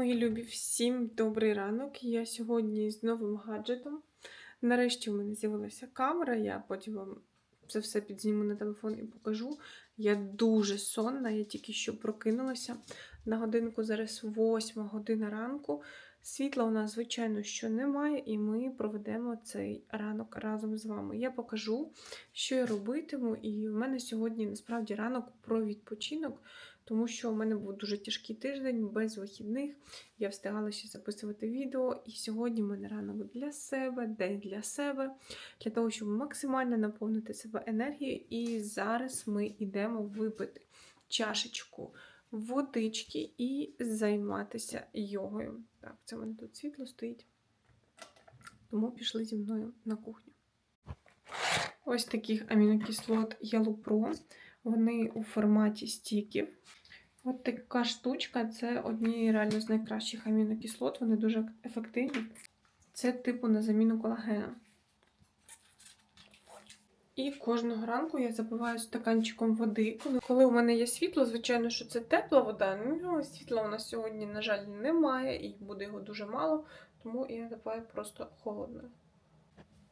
Мої любі, всім добрий ранок. Я сьогодні з новим гаджетом. Нарешті у мене з'явилася камера, я потім вам це все підзніму на телефон і покажу. Я дуже сонна, я тільки що прокинулася. На годинку зараз 8 година ранку. Світла у нас, звичайно, що немає, і ми проведемо цей ранок разом з вами. Я покажу, що я робитиму, і в мене сьогодні насправді ранок про відпочинок, тому що у мене був дуже тяжкий тиждень без вихідних. Я встигала ще записувати відео, і сьогодні в мене ранок для себе, день для себе, для того, щоб максимально наповнити себе енергією. І зараз ми йдемо випити чашечку водички і займатися йогою. Так, це в мене тут світло стоїть. Тому пішли зі мною на кухню. Ось таких амінокислот Ялупро. Вони у форматі стіків. От така штучка це одні реально з найкращих амінокислот, вони дуже ефективні. Це типу на заміну колагена. І кожного ранку я запиваю стаканчиком води. Коли, коли у мене є світло, звичайно, що це тепла вода. Ну, світла у нас сьогодні, на жаль, немає, і буде його дуже мало, тому я запиваю просто холодною.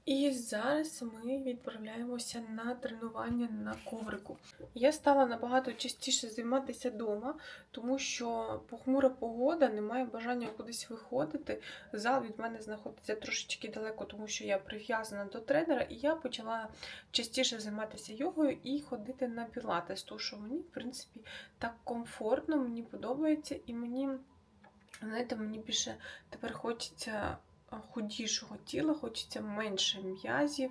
І зараз ми відправляємося на тренування на коврику. Я стала набагато частіше займатися вдома, тому що похмура погода, немає бажання кудись виходити. Зал від мене знаходиться трошечки далеко, тому що я прив'язана до тренера, і я почала частіше займатися йогою і ходити на пілатес, тому що мені, в принципі, так комфортно, мені подобається, і мені, знаєте, мені більше тепер хочеться худішого тіла, хочеться менше м'язів,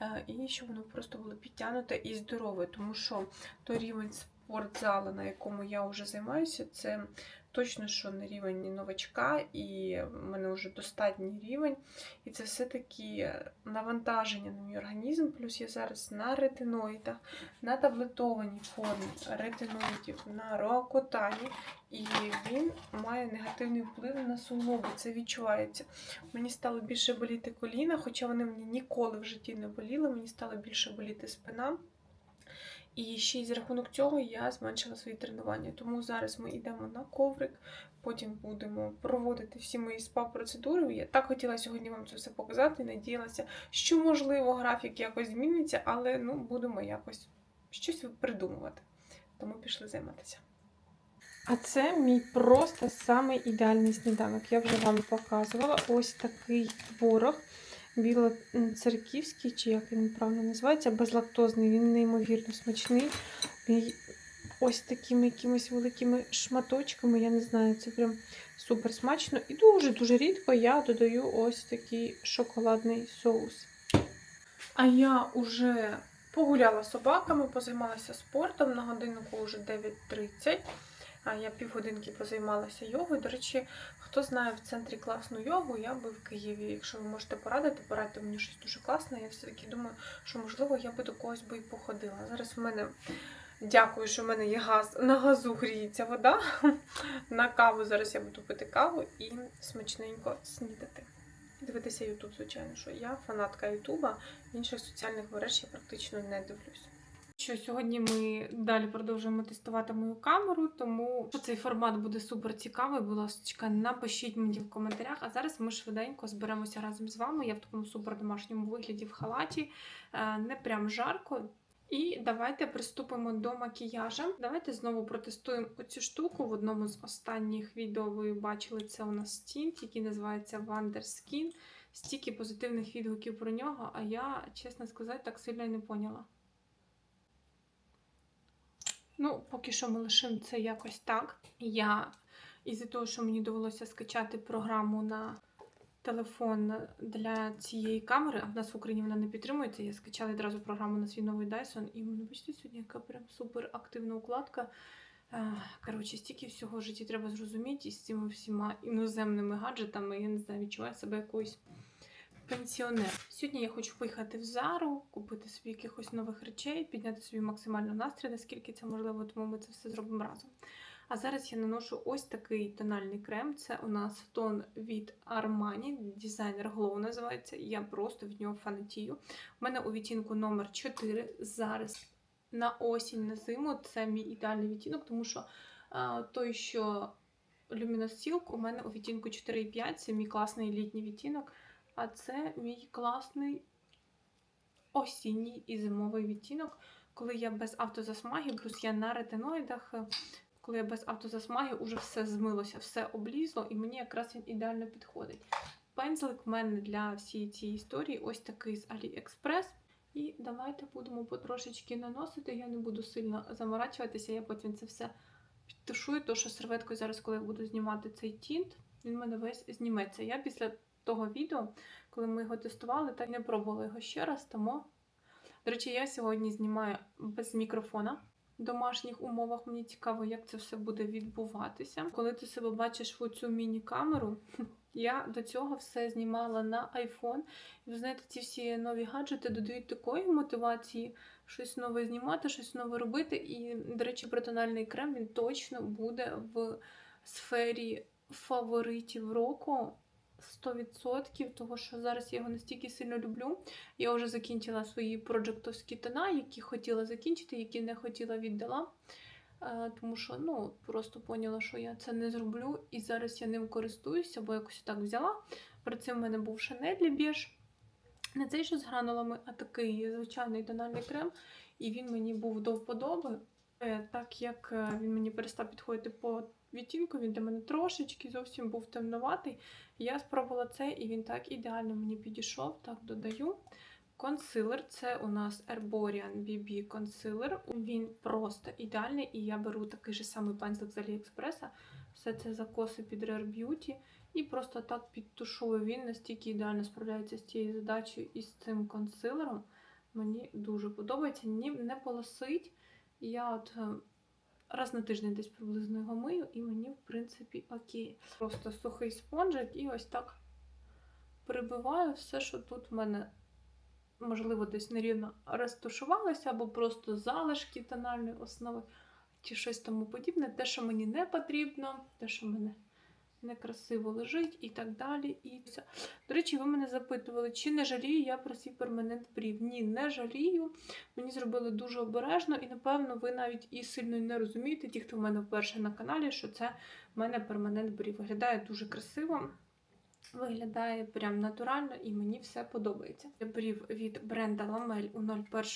е, і щоб воно просто було підтягнуте і здорове. Тому що той рівень спортзалу, на якому я вже займаюся, це точно що не рівень новачка, і в мене вже достатній рівень. І це все-таки навантаження на мій організм. Плюс я зараз на ретиноїдах, на таблетованій формі ретиноїдів, на роакотані, і він має негативний вплив на суглоби. Це відчувається. Мені стало більше боліти коліна, хоча вони мені ніколи в житті не боліли, мені стало більше боліти спина. І ще й за рахунок цього я зменшила свої тренування. Тому зараз ми йдемо на коврик, потім будемо проводити всі мої спа-процедури. Я так хотіла сьогодні вам це все показати. Надіялася, що, можливо, графік якось зміниться, але ну, будемо якось щось придумувати. Тому пішли займатися. А це мій просто самий ідеальний сніданок. Я вже вам показувала ось такий творог білоцерківський, чи як він правильно називається, безлактозний, він неймовірно смачний. Він ось такими якимись великими шматочками, я не знаю, це прям супер смачно. І дуже-дуже рідко я додаю ось такий шоколадний соус. А я вже погуляла собаками, позаймалася спортом на годиннику вже 9.30. Я півгодинки позаймалася йогою. До речі, хто знає в центрі класну йогу, я би в Києві. Якщо ви можете порадити, порадьте мені щось дуже класне. Я все-таки думаю, що можливо я би до когось би і походила. Зараз в мене дякую, що в мене є газ. На газу гріється вода. На каву зараз я буду пити каву і смачненько снідати. Дивитися Ютуб, звичайно, що я фанатка Ютуба, інших соціальних мереж я практично не дивлюсь. Що сьогодні ми далі продовжуємо тестувати мою камеру, тому що цей формат буде супер цікавий. Будь ласка, напишіть мені в коментарях. А зараз ми швиденько зберемося разом з вами. Я в такому супер домашньому вигляді в халаті, е, не прям жарко. І давайте приступимо до макіяжа. Давайте знову протестуємо оцю штуку. В одному з останніх відео ви бачили це у нас стінт, який називається Wonderskin. Стільки позитивних відгуків про нього, а я, чесно сказати, так сильно і не поняла. Ну, поки що ми лишимо це якось так. Я із-за того, що мені довелося скачати програму на телефон для цієї камери, а в нас в Україні вона не підтримується. Я скачала відразу програму на свій новий Dyson, і мене бачите, сьогодні яка прям супер активна укладка. Коротше, стільки всього в житті треба зрозуміти і з цими всіма іноземними гаджетами, я не знаю, відчуваю себе якоюсь пенсіонер. Сьогодні я хочу поїхати в Зару, купити собі якихось нових речей, підняти собі максимально настрій, наскільки це можливо, тому ми це все зробимо разом. А зараз я наношу ось такий тональний крем. Це у нас тон від Armani, дизайнер Glow називається. Я просто від нього фанатію. У мене у відтінку номер 4 зараз на осінь, на зиму це мій ідеальний відтінок, тому що а, той, що Luminous Silk у мене у відтінку 4,5, це мій класний літній відтінок, а це мій класний осінній і зимовий відтінок, коли я без автозасмаги, плюс я на ретиноїдах, е, коли я без автозасмаги уже все змилося, все облізло, і мені якраз він ідеально підходить. Пензлик в мене для всієї цієї історії ось такий з AliExpress. І давайте будемо потрошечки наносити. Я не буду сильно заморачуватися, я потім це все підтушую, тому що серветкою зараз, коли я буду знімати цей тінт, він мене весь зніметься. Я після того відео, коли ми його тестували, так і не пробувала його ще раз, тому. До речі, я сьогодні знімаю без мікрофона в домашніх умовах. Мені цікаво, як це все буде відбуватися. Коли ти себе бачиш в оцю міні-камеру, я до цього все знімала на iPhone. І ви знаєте, ці всі нові гаджети додають такої мотивації щось нове знімати, щось нове робити. І, до речі, про тональний крем він точно буде в сфері фаворитів року. 100%, того що зараз я його настільки сильно люблю. Я вже закінчила свої проджектовські тона, які хотіла закінчити, які не хотіла віддала. Е, Тому що ну, просто поняла, що я це не зроблю, і зараз я ним користуюся, бо якось так взяла. При цим в мене був Chanel для біж. Не цей, що з гранулами, а такий звичайний тональний крем. І він мені був до вподоби. Е, Так як е, він мені перестав підходити по відтінку, він для мене трошечки зовсім був темноватий. Я спробувала це, і він так ідеально мені підійшов. Так, додаю. Консилер це у нас Herborian BB консилер. Він просто ідеальний, і я беру такий же самий пензлик з Аліекспреса. Все це закоси під Rare Beauty. І просто так підтушую. Він настільки ідеально справляється з цією задачею і з цим консилером. Мені дуже подобається. Ні, не полосить. Я от е, раз на тиждень десь приблизно його мию, і мені, в принципі, окей. Просто сухий спонжик і ось так прибиваю все, що тут в мене, можливо, десь нерівно розташувалося, або просто залишки тональної основи, чи щось тому подібне. Те, що мені не потрібно, те, що мене некрасиво лежить і так далі. І все. До речі, ви мене запитували, чи не жалію я про свій перманент брів. Ні, не жалію. Мені зробили дуже обережно, і, напевно, ви навіть і сильно не розумієте, ті, хто в мене вперше на каналі, що це в мене перманент брів. Виглядає дуже красиво. Виглядає прям натурально і мені все подобається. Брів від бренда Lamel у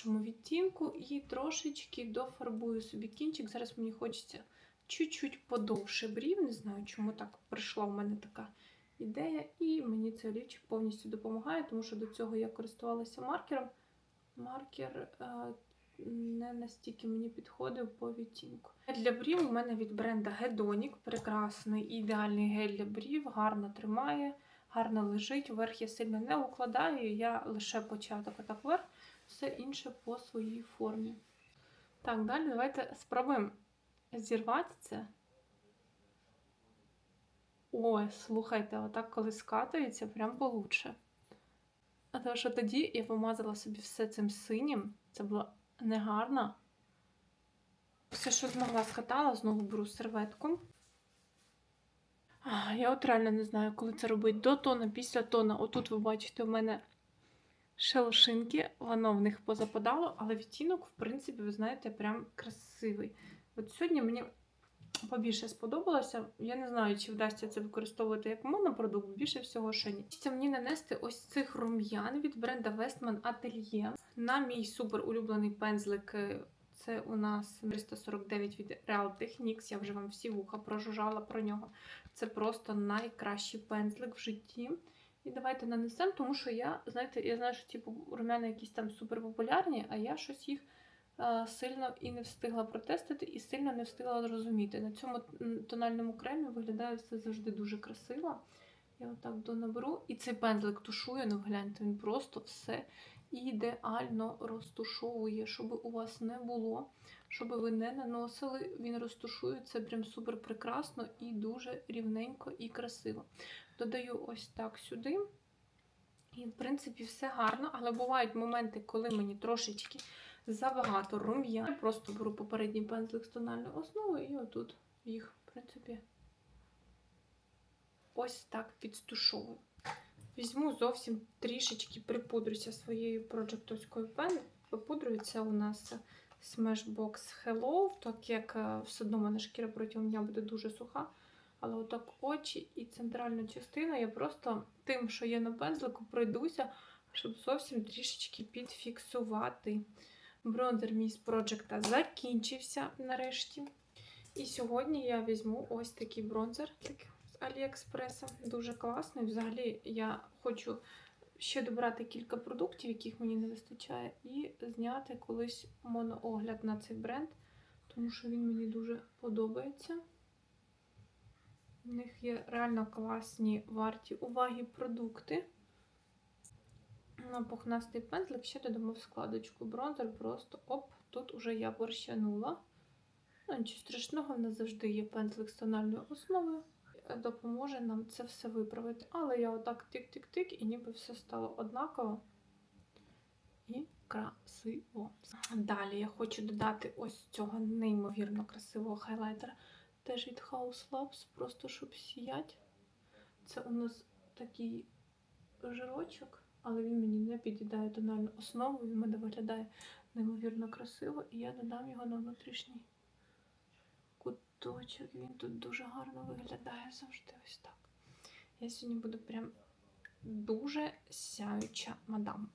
01 відтінку і трошечки дофарбую собі кінчик. Зараз мені хочеться чуть-чуть подовше брів. Не знаю, чому так прийшла в мене така ідея. І мені цей олівчик повністю допомагає, тому що до цього я користувалася маркером. Маркер е, не настільки мені підходив по відтінку. Для брів у мене від бренда Hedonic. Прекрасний ідеальний гель для брів, гарно тримає, гарно лежить. Вверх я сильно не укладаю, я лише початок отак вверх, все інше по своїй формі. Так, далі давайте спробуємо зірвати це. Ой, слухайте, отак, коли скатується, прям получше. А тому що тоді я помазала собі все цим синім. Це було негарно. Все, що змогла, скатала, знову беру серветку. Я от реально не знаю, коли це робити до тона, після тона. Отут ви бачите, у мене шелушинки, воно в них позападало, але відтінок, в принципі, ви знаєте, прям красивий. От сьогодні мені побільше сподобалося. Я не знаю, чи вдасться це використовувати як монопродукт, більше всього, що ні. Хочеться мені нанести ось цих рум'ян від бренда Westman Atelier на мій супер улюблений пензлик. е, Це у нас 349 від Real Techniques. Я вже вам всі вуха прожужжала про нього. Це просто найкращий пензлик в житті. І давайте нанесемо, тому що я, знаєте, я знаю, що типу рум'яна якісь там супер популярні, а я щось їх сильно і не встигла протестити, і сильно не встигла зрозуміти. На цьому тональному кремі виглядає все завжди дуже красиво. Я отак донаберу. І цей пензлик тушує, ну гляньте, він просто все ідеально розтушовує, щоб у вас не було, щоб ви не наносили, він розтушує це прям супер прекрасно і дуже рівненько і красиво. Додаю ось так сюди. І, в принципі, все гарно, але бувають моменти, коли мені трошечки забагато рум'я. Я просто беру попередній пензлик з тональною основою і отут їх, в принципі, ось так підстушовую. Візьму зовсім трішечки припудрюся своєю проджектовською пеною. Це у нас Smashbox Hello, так як е, все одно мене шкіра протягом дня буде дуже суха. але отак очі і центральну частину я просто тим, що є на пензлику, пройдуся, щоб зовсім трішечки підфіксувати. Бронзер мій з проджекта закінчився нарешті. І сьогодні я візьму ось такий бронзер з Аліекспреса. Дуже класний. Взагалі я хочу ще добрати кілька продуктів, яких мені не вистачає, і зняти колись моноогляд на цей бренд, тому що він мені дуже подобається. У них є реально класні варті уваги продукти. На пухнастий пензлик ще додамо в складочку бронзер, просто оп, тут уже я борщанула. Ну, нічого страшного, в нас завжди є пензлик з тональною основою. Допоможе нам це все виправити. Але я отак тик-тик-тик, і ніби все стало однаково і красиво. Далі я хочу додати ось цього неймовірно красивого хайлайтера. Теж від House Labs, просто щоб сіяти. Це у нас такий жирочок, але він мені не під'їдає тональну основу. Він мене виглядає неймовірно красиво, і я додам його на внутрішній куточок. Він тут дуже гарно виглядає завжди ось так. Я сьогодні буду прям дуже сяюча мадам.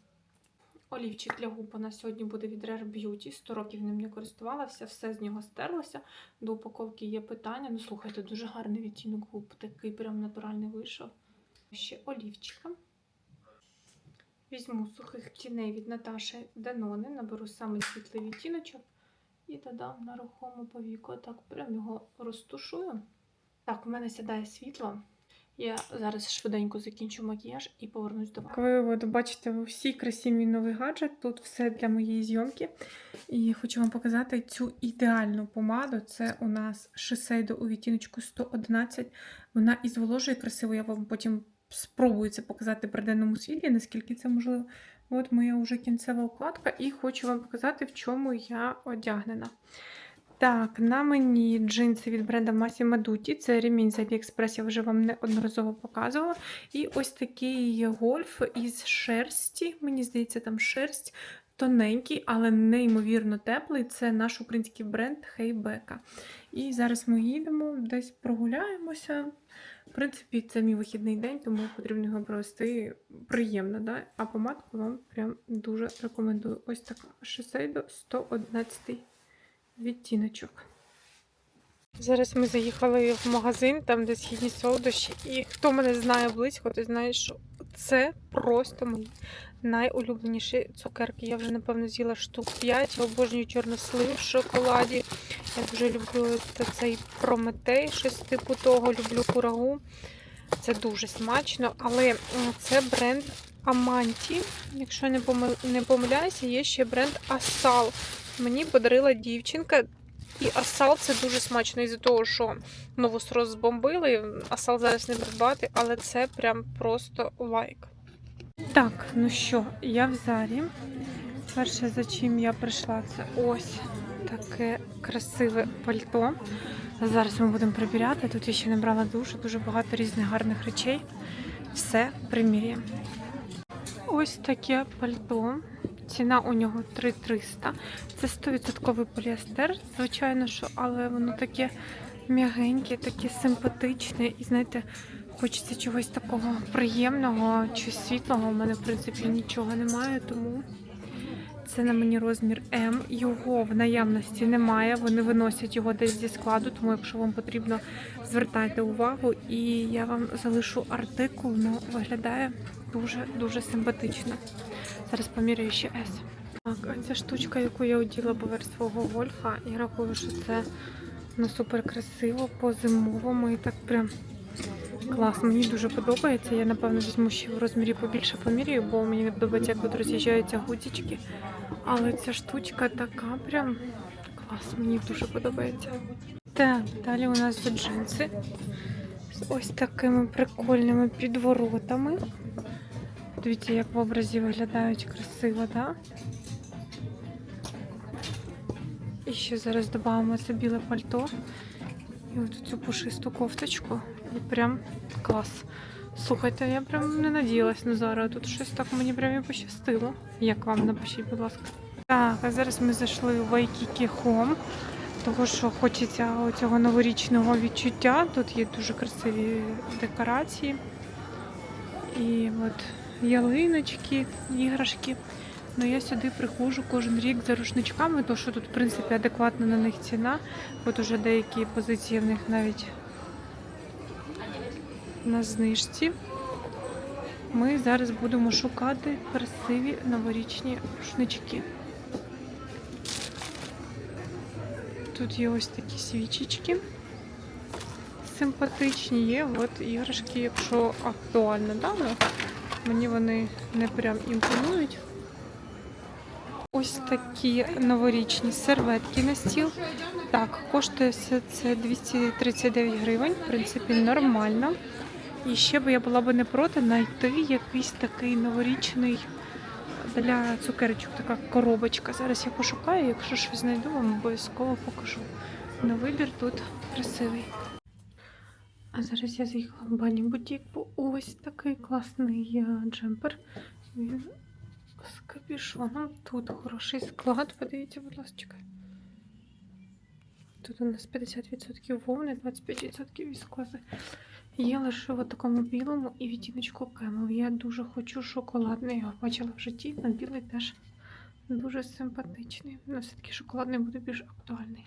Олівчик для губ на сьогодні буде від Rare Beauty. 100 років ним не користувалася, все з нього стерлося. До упаковки є питання. Ну, слухайте, дуже гарний відтінок губ, такий прям натуральний вийшов. Ще олівчика. Візьму сухих тіней від Наташі Данони, наберу самий світлий відтіночок і додам на рухому повіку. Так, прям його розтушую. Так, у мене сідає світло. Я зараз швиденько закінчу макіяж і повернусь до вас. Ви от бачите у всій красі новий гаджет. Тут все для моєї зйомки. І хочу вам показати цю ідеальну помаду. Це у нас Шисейдо у відтіночку 111. Вона і зволожує красиво. Я вам потім спробую це показати при денному світлі, наскільки це можливо. От моя вже кінцева укладка, і хочу вам показати, в чому я одягнена. Так, на мені джинси від бренду Massimo Dutti. Це ремінь з AliExpress, я вже вам неодноразово показувала. І ось такий гольф із шерсті. Мені здається, там шерсть тоненький, але неймовірно теплий. Це наш український бренд Хейбека. І зараз ми їдемо, десь прогуляємося. В принципі, це мій вихідний день, тому потрібно його провести приємно. Да? А помадку вам прям дуже рекомендую. Ось така Шосейдо 111 відтіночок. Зараз ми заїхали в магазин, там де східні солодощі. І хто мене знає близько, той знає, що це просто мої найулюбленіші цукерки. Я вже, напевно, з'їла штук 5. Я обожнюю чорнослив в шоколаді. Я дуже люблю цей прометей, щось типу того, люблю курагу. Це дуже смачно, але це бренд Аманті. Якщо не помил- не помиляюся, є ще бренд Асал. Мені подарила дівчинка. І асал це дуже смачно із-за того, що новус розбомбили. Асал зараз не придбати, але це прям просто лайк. Так, ну що, я в зарі. Перше, за чим я прийшла, це ось таке красиве пальто. Зараз ми будемо прибирати. Тут я ще не брала дуже, дуже багато різних гарних речей. Все приміряємо. Ось таке пальто. Ціна у нього 3300. Це 100% поліестер, звичайно, що, але воно таке м'ягеньке, таке симпатичне. І знаєте, хочеться чогось такого приємного чи світлого. У мене, в принципі, нічого немає, тому це на мені розмір М. Його в наявності немає. Вони виносять його десь зі складу, тому якщо вам потрібно, звертайте увагу. І я вам залишу артикул, ну виглядає дуже-дуже симпатично. Зараз поміряю ще S. Так, ця штучка, яку я оділа поверх свого гольфа, я рахую, що це ну, супер красиво, по-зимовому і так прям клас. Мені дуже подобається. Я, напевно, візьму ще в розмірі побільше поміряю, бо мені подобається, як тут роз'їжджаються гудзички. Але ця штучка така прям клас, мені дуже подобається. Так, далі у нас джинси з ось такими прикольними підворотами. Дивіться, як в образі виглядають красиво, так? І ще зараз додамо це біле пальто. І от цю пушисту кофточку. І прям клас. Слухайте, я прям не надіялась на зараз. Тут щось так мені прям і пощастило. Як вам напишіть, будь ласка. Так, а зараз ми зайшли в Waikiki Home. Того, що хочеться цього новорічного відчуття. Тут є дуже красиві декорації. І от ялиночки, іграшки. Ну я сюди приходжу кожен рік за рушничками, тому що тут, в принципі, адекватна на них ціна. От уже деякі позиції в них навіть на знижці. Ми зараз будемо шукати красиві новорічні рушнички. Тут є ось такі свічечки. Симпатичні є. От іграшки, якщо актуально, да? ну, мені вони не прям імпонують. Ось такі новорічні серветки на стіл. Так, коштує це 239 гривень, в принципі, нормально. І ще би я була б не проти знайти якийсь такий новорічний для цукерочок, така коробочка. Зараз я пошукаю, якщо щось знайду, вам обов'язково покажу. На вибір тут красивий. А зараз я заїхала в бані бутік, бо ось такий класний е, джемпер. Він з капюшоном. Тут хороший склад, подивіться, будь ласка. Тут у нас 50% вовни, 25% віскози. Є лише в такому білому і відтіночку кемел. Я дуже хочу шоколадний. Його бачила в житті, але білий теж дуже симпатичний. Але все-таки шоколадний буде більш актуальний.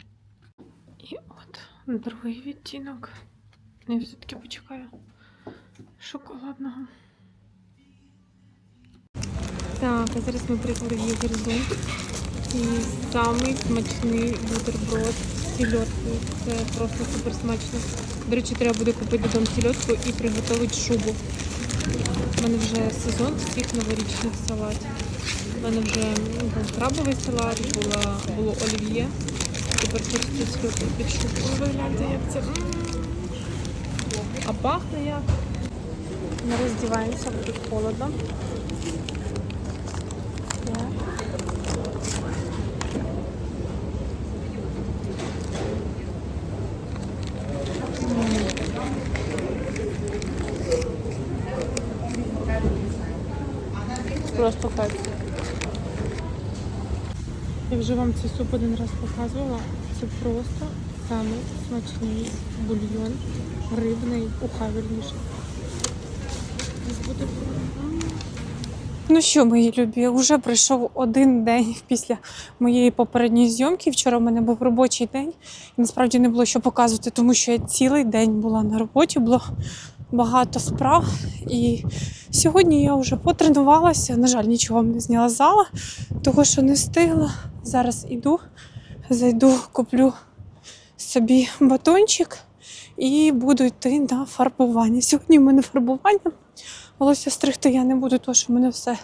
І от другий відтінок. Я все-таки почекаю шоколадного. Так, а зараз ми в Єгерзон. І самий смачний бутерброд з сільоткою. Це просто супер смачно. До речі, треба буде купити додому сільотку і приготувати шубу. У мене вже сезон всіх новорічних салатів. У мене вже був крабовий салат, була, було олів'є. Тепер хочеться сільотку під шубу. Ви як це. А пахне як. Ми роздіваємося, бо тут холодно. Так. Кайф. Я вже вам цей суп один раз показувала. Це просто самий смачний бульйон рибний у вірніше. Буде. Ну що, мої любі, вже пройшов один день після моєї попередньої зйомки. Вчора в мене був робочий день. І насправді не було що показувати, тому що я цілий день була на роботі, було багато справ. І сьогодні я вже потренувалася. На жаль, нічого не зняла з зала, того що не встигла. Зараз іду, зайду, куплю собі батончик і буду йти на фарбування. Сьогодні в мене фарбування. Волосся стригти я не буду, тому що в мене все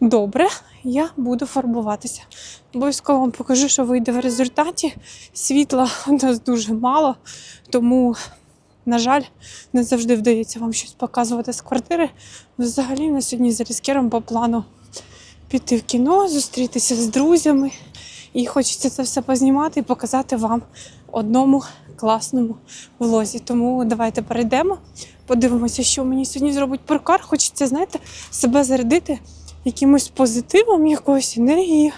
добре. Я буду фарбуватися. Обов'язково вам покажу, що вийде в результаті. Світла у нас дуже мало, тому, на жаль, не завжди вдається вам щось показувати з квартири. Взагалі, на сьогодні з Різкером по плану піти в кіно, зустрітися з друзями. І хочеться це все познімати і показати вам одному класному влозі. Тому давайте перейдемо, подивимося, що мені сьогодні зробить перукар. Хочеться, знаєте, себе зарядити якимось позитивом, якоюсь енергією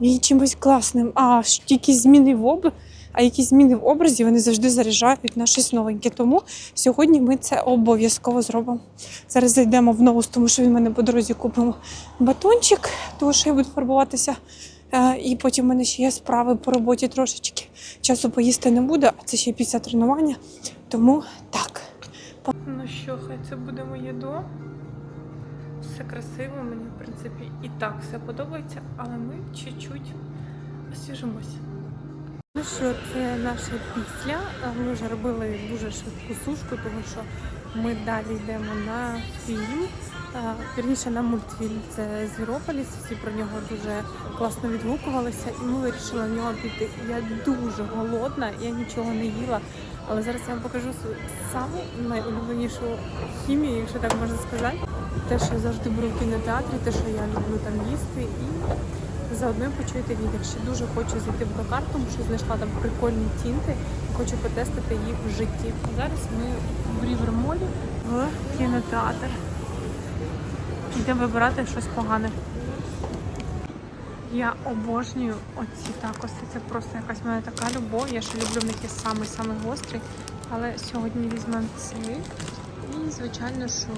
і чимось класним. А якісь зміни в об... а якісь зміни в образі вони завжди заряджають на щось новеньке. Тому сьогодні ми це обов'язково зробимо. Зараз зайдемо в новус, тому що він мене по дорозі купимо батончик, тому що я буду фарбуватися. Е, І потім в мене ще є справи по роботі трошечки. Часу поїсти не буде, а це ще після тренування. Тому так. Ну що, хай це буде моє до. Все красиво, мені, в принципі, і так все подобається, але ми чуть-чуть освіжимося. Ну що, це наше після. Ми вже робили дуже швидку сушку, тому що ми далі йдемо на фільм. Вірніше на мультфільм. Це Звірополіс. Всі про нього дуже класно відгукувалися, і ми вирішили на нього піти. Я дуже голодна, я нічого не їла. Але зараз я вам покажу саму найулюбленішу хімію, якщо так можна сказати. Те, що я завжди беру в кінотеатрі, те, що я люблю там їсти, і заодно почуєте відео. Ще дуже хочу зайти в Докар, тому що знайшла там прикольні тінти і хочу потестити їх в житті. Зараз ми в Рівермолі в кінотеатр. Йдемо вибирати щось погане. Я обожнюю оці такоси. Це просто якась моя така любов. Я ще люблю в них є самий-самий гострий. Але сьогодні візьмемо цей. І, звичайно, що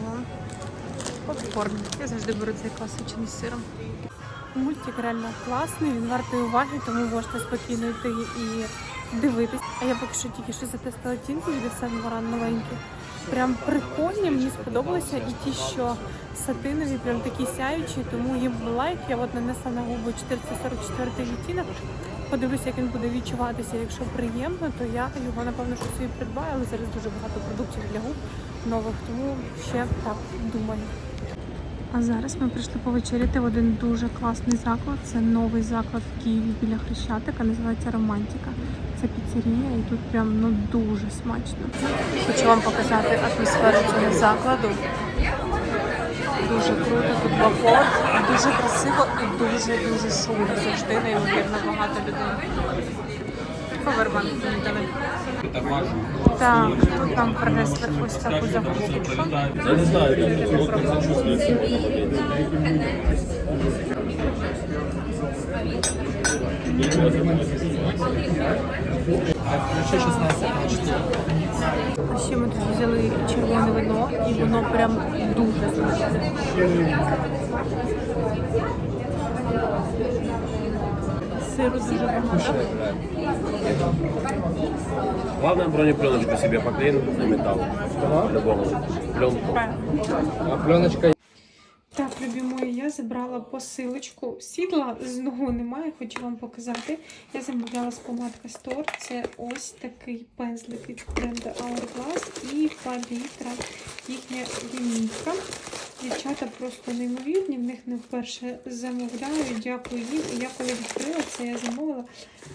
попкорн. Я завжди беру цей класичний з сиром. Мультик реально класний, він вартий уваги, тому можете спокійно йти і дивитись. А я поки що тільки що затестила тінки від Сен Лоран новенькі. Прям прикольні, мені сподобалося. І ті, що сатинові, прям такі сяючі, тому їм лайк. Я от нанесла на губи 444 відтінок. Подивлюся, як він буде відчуватися. Якщо приємно, то я його напевно що собі придбаю, але зараз дуже багато продуктів для губ нових, тому ще так думаю. А зараз ми прийшли повечеряти в один дуже класний заклад. Це новий заклад в Києві біля Хрещатика, називається Романтика. Це піцерія і тут прям ну дуже смачно. Хочу вам показати атмосферу цього закладу. Дуже круто, тут вагон, дуже красиво і дуже дуже шумно. Завжди неймовірно багато людей. Повербанк помітили. Так, тут нам принесли ось таку загрузку. Я не знаю, в этом моменте. А ще ми тут взяли червоне вино, і воно прям дуже смачне. Сиру дуже багато. Главное бронепленочку себе поклеим на металл. По-любому. Пленку. А пленочка я забрала посилочку. Сідла знову немає, хочу вам показати. Я замовляла з помадка Store. Це ось такий пензлик від бренду Hourglass і палітра їхня лінійка. Дівчата просто неймовірні, в них не вперше замовляю. Дякую їм. І я коли відкрила це, я замовила,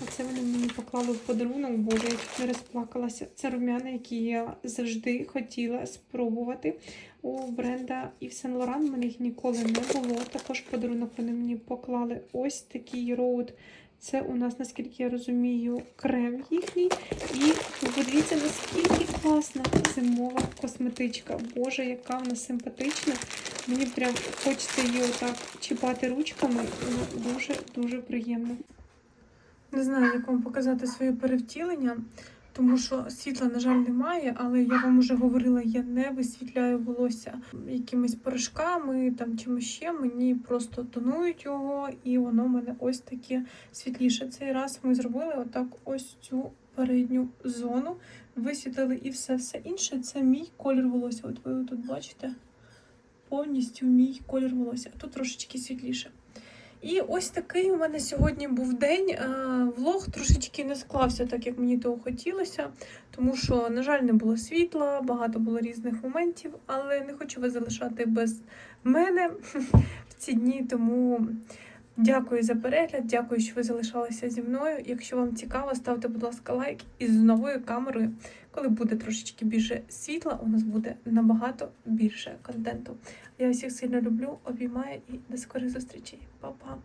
а це вони мені поклали в подарунок. Боже, я тут не розплакалася. Це рум'яна, які я завжди хотіла спробувати у бренда Yves Saint Laurent. Мене їх ніколи не було. Також подарунок вони мені поклали ось такий роуд. Це у нас, наскільки я розумію, крем їхній. І подивіться, наскільки класна зимова косметичка. Боже, яка вона симпатична. Мені прям хочеться її отак чіпати ручками. Ну, дуже-дуже приємно. Не знаю, як вам показати своє перевтілення, тому що світла, на жаль, немає, але я вам уже говорила, я не висвітляю волосся якимись порошками, там чимось ще. Мені просто тонують його, і воно в мене ось таке світліше. Цей раз ми зробили отак ось цю передню зону, висвітлили і все все інше. Це мій колір волосся. От ви тут бачите повністю мій колір волосся. А тут трошечки світліше. І ось такий у мене сьогодні був день. Е, Влог трошечки не склався так, як мені того хотілося, тому що, на жаль, не було світла, багато було різних моментів, але не хочу вас залишати без мене в ці дні. Тому дякую за перегляд, дякую, що ви залишалися зі мною. Якщо вам цікаво, ставте, будь ласка, лайк і з новою камерою. Коли буде трошечки більше світла, у нас буде набагато більше контенту. Я всіх сильно люблю, обіймаю і до скорих зустрічей. Па-па!